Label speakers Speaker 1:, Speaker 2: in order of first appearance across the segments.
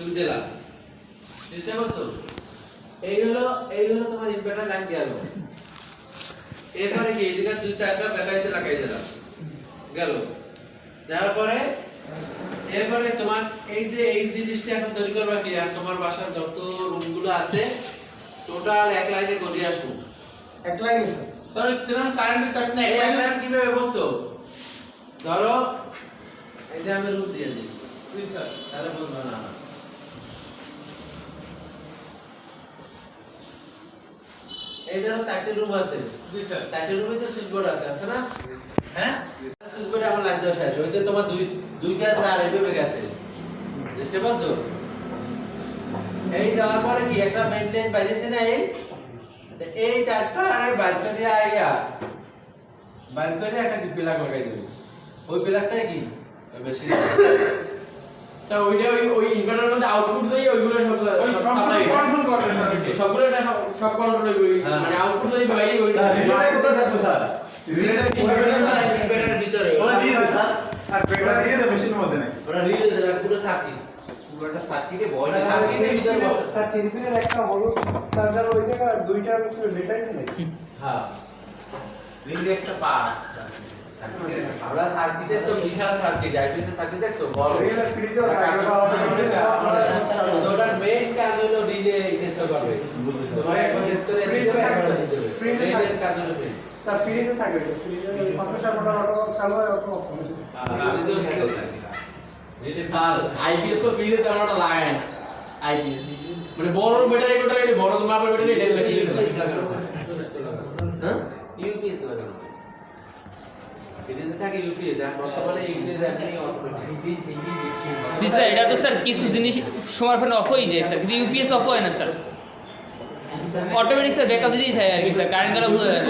Speaker 1: তুমি দিলাম বুঝতে পারছ? এই হলো এই হলো তোমার ইনভার্টার লাইন গেল। এরপরে কি এই জায়গায় দুই চারটা ব্যাটারিতে লাগাই দিলাম। গেল। যাওয়ার পরে এরপরে তোমার এই যে এই জিনিসটা এখন তৈরি করবা কি আর তোমার বাসার যত রুমগুলো আছে টোটাল এক লাইনে করে আসব।
Speaker 2: এক লাইন? স্যার
Speaker 3: কীরকম কারেন্টের চার্জ না
Speaker 1: এক লাইন কীভাবে বসছো? ধরো এই যে আমি রুম দিয়ে দিই।
Speaker 3: স্যার
Speaker 1: তাহলে বুঝবে না। এই ধরো চারটে রুম আছে।
Speaker 3: জি স্যার।
Speaker 1: চারটে রুমে তো সুইচ বোর্ড আছে আছে না? হ্যাঁ? সুইচ বোর্ডে লাইন দেওয়া শেষ। ওইতে তোমার দুই দুইটা তার এইভাবে গেছে বুঝতে পারছ? এই যাওয়ার পরে কি একটা মেইনটেইন বাইরেছে না এই? এই চারটা আর করে আইয়া করে একটা প্লাগ লাগাই দেবো? ওই প্লাগটাই কি? ওই
Speaker 3: স্যার ওইটা ওই ওই ইনভার্টারের মধ্যে আউটপুট যাই ওইগুলো সব
Speaker 2: ওই সবগুলো
Speaker 3: সাপ্লাই
Speaker 2: control করবে
Speaker 3: সবগুলো সব কন্ট্রোল ওই
Speaker 1: হ্যাঁ।
Speaker 3: মানে আউটপুট যাই বাইরে ওই
Speaker 4: রিলেটা কোথায় থাকবে স্যার? রিলেটা কি
Speaker 1: ইনভার্টারের ভিতরে।
Speaker 4: ওরা দিয়ে দেয় স্যার। আর দিয়ে মেশিনের মধ্যে নাকি
Speaker 1: ওরা রিলে দেয় পুরো সার্কিট
Speaker 4: পুরোটা সার্কিটে বয়
Speaker 1: সার্কিটের ভিতরে বসে।
Speaker 2: স্যার তিন পিনের একটা হলো চার্জার ওই জায়গায় দুইটা ছিল ব্যাটারি নাকি
Speaker 1: হ্যাঁ।
Speaker 4: রিলে একটা পাস।
Speaker 1: আমরা সার্কিটের তো বিশাল সার্কিট আইপিএস সার্কিট দেখছ? বড়।
Speaker 2: থাকে
Speaker 1: ওটার মেইন কাজ হলো রিলে টেস্ট করবে। তোমার একবার করে দিতে দিতে। রিলের কাজ হলো সেই
Speaker 2: স্যার ফ্রিজে থাকে ফ্রিজে কম্প্রেসার মোটর অটো চালু হয় অটো অফ হয়
Speaker 1: ফ্রিজেও থাকে রিলে
Speaker 3: স্যার আইপিএস তো ফ্রিজে তেমন একটা লাগে না। আইপিএস মানে বড় ব্যাটারি ব্যাটারি বড় মাপের ব্যাটারি এটা লাগে হ্যাঁ।
Speaker 1: ইউপিএস লাগানো
Speaker 5: জি স্যার এটা তো স্যার কিছু জিনিস সময় ফোনে অফ হয়ে যায় স্যার কিন্তু ইউপিএস অফ হয় না স্যার অটোমেটিক স্যার ব্যাকআপ দিতেই থাকে আর কি স্যার কারেন্ট গেলে বোঝা যায়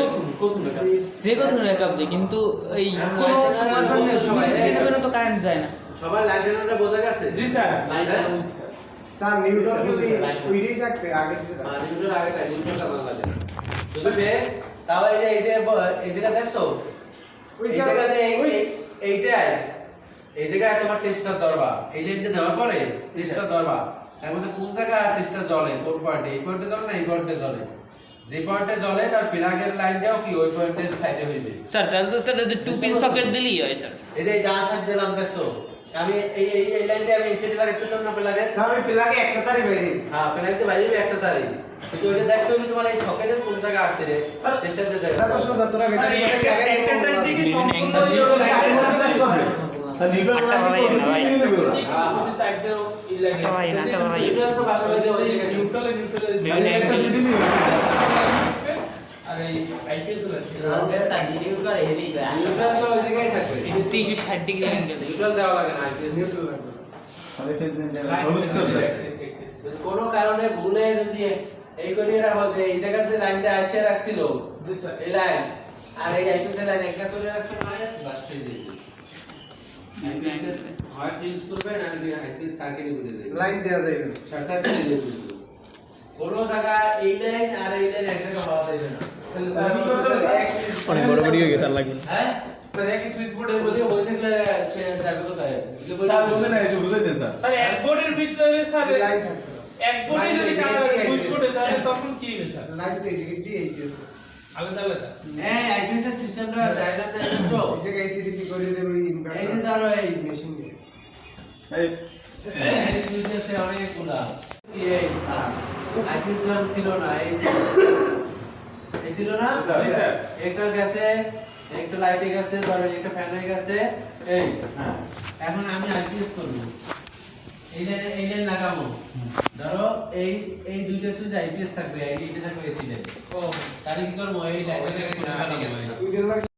Speaker 5: যে কোনো ব্যাকআপ দিই কিন্তু এই কোনো সময় ফোনে তো কারেন্ট যায় না
Speaker 1: সবাই লাইন বোঝা গেছে
Speaker 2: জি স্যার
Speaker 1: হ্যাঁ?
Speaker 2: স্যার নিউটন যদি ওইটাই থাকবে আগে
Speaker 1: নিউটন আগে তাই নিউটন লাগে যদি তাও এই যে এই যে এই জায়গা দেখছ এই জায়গাতে এইটাই। এই জায়গায় তোমার টেস্টার দরবা এই লাইনটা দেওয়ার পরে টেস্টার দরবা তার মধ্যে কোন জায়গা টেস্টার জ্বলে কোন পয়েন্টে এই পয়েন্টে জ্বলে না এই পয়েন্টে জ্বলে যে পয়েন্টে জ্বলে তার প্লাগের লাইনটাও কি ওই পয়েন্টের সাইডে হইবে?
Speaker 5: স্যার তাহলে তো স্যার টু পিন সকেট দিলেই হয় স্যার
Speaker 1: এই যে ডান সাইড দিলাম দেখছ? আমি এই এই লাইনটা আমি এই সাইডে লাগাইতে না প্লাগে
Speaker 2: স্যার ওই প্লাগে একটা তারই বাইরে
Speaker 1: হ্যাঁ প্লাগতে বাইরে একটা তারিখ কিন্তু ওইটা দেখতে হবে তোমার এই সকেটের কোন জায়গা আসছে রে? টেস্টার
Speaker 2: এটা সোজা তোরা
Speaker 3: দিকে
Speaker 5: তিনশো ষাট ডিগ্রি
Speaker 1: দেওয়া লাগে না কোনো কারণে ভুলে যদি এই করিয়ে রাখো যে এই জায়গার যে লাইনটা আসে রাখছিল এই লাইন আর এই আইপিএস এর লাইন একটা করে রাখছো মানে বাস হয়ে যাবে আইপিএস এর হয় ইউজ করবে না আইপিএস সার্কিটে করে দেবে।
Speaker 2: লাইন দেওয়া যাবে
Speaker 1: শর্ট সার্কিট দিয়ে দেবে। কোনো জায়গা এই লাইন আর এই লাইন এক জায়গায় হওয়া যাবে না
Speaker 5: অনেক বড় বড় হয়ে গেছে আর লাগবে
Speaker 1: হ্যাঁ? স্যার একই সুইচ বোর্ডে বসে ওই থাকলে সে যাবে কোথায়?
Speaker 4: স্যার বুঝে না এই যে বুঝে দেন স্যার।
Speaker 3: স্যার এক বোর্ডের ভিতরে স্যার
Speaker 2: লাইন
Speaker 3: এক বোর্ডে যদি কাটা সুইচ বোর্ডে তাহলে তখন কি হবে স্যার
Speaker 2: লাইন তো দিয়ে এই
Speaker 3: আলাদা আলাদা।
Speaker 1: হ্যাঁ আইপিএস এর সিস্টেমটা ডায়াগ্রামটা দেখছ
Speaker 2: এই জায়গায় এসিডিসি করে দেবে ওই
Speaker 1: এই যে ধরো এই
Speaker 2: মেশিন দিয়ে
Speaker 4: এই।
Speaker 1: এই সুইচ আছে অনেকগুলা কি এই আইপিএস যখন ছিল না এই এই ছিল না?
Speaker 4: স্যার
Speaker 1: একটা গেছে একটা লাইটে গেছে ধরো একটা ফ্যানে গেছে। এই
Speaker 4: হ্যাঁ।
Speaker 1: এখন আমি আইপিএস করব। এই লাইনে এই লাইন লাগাবো। ধরো এই এই দুইটা সুইচ আইপিএস থাকবে দুইটা থাকবে এসি লাইন
Speaker 3: ও।
Speaker 1: তাহলে কি করব? এই লাইনটা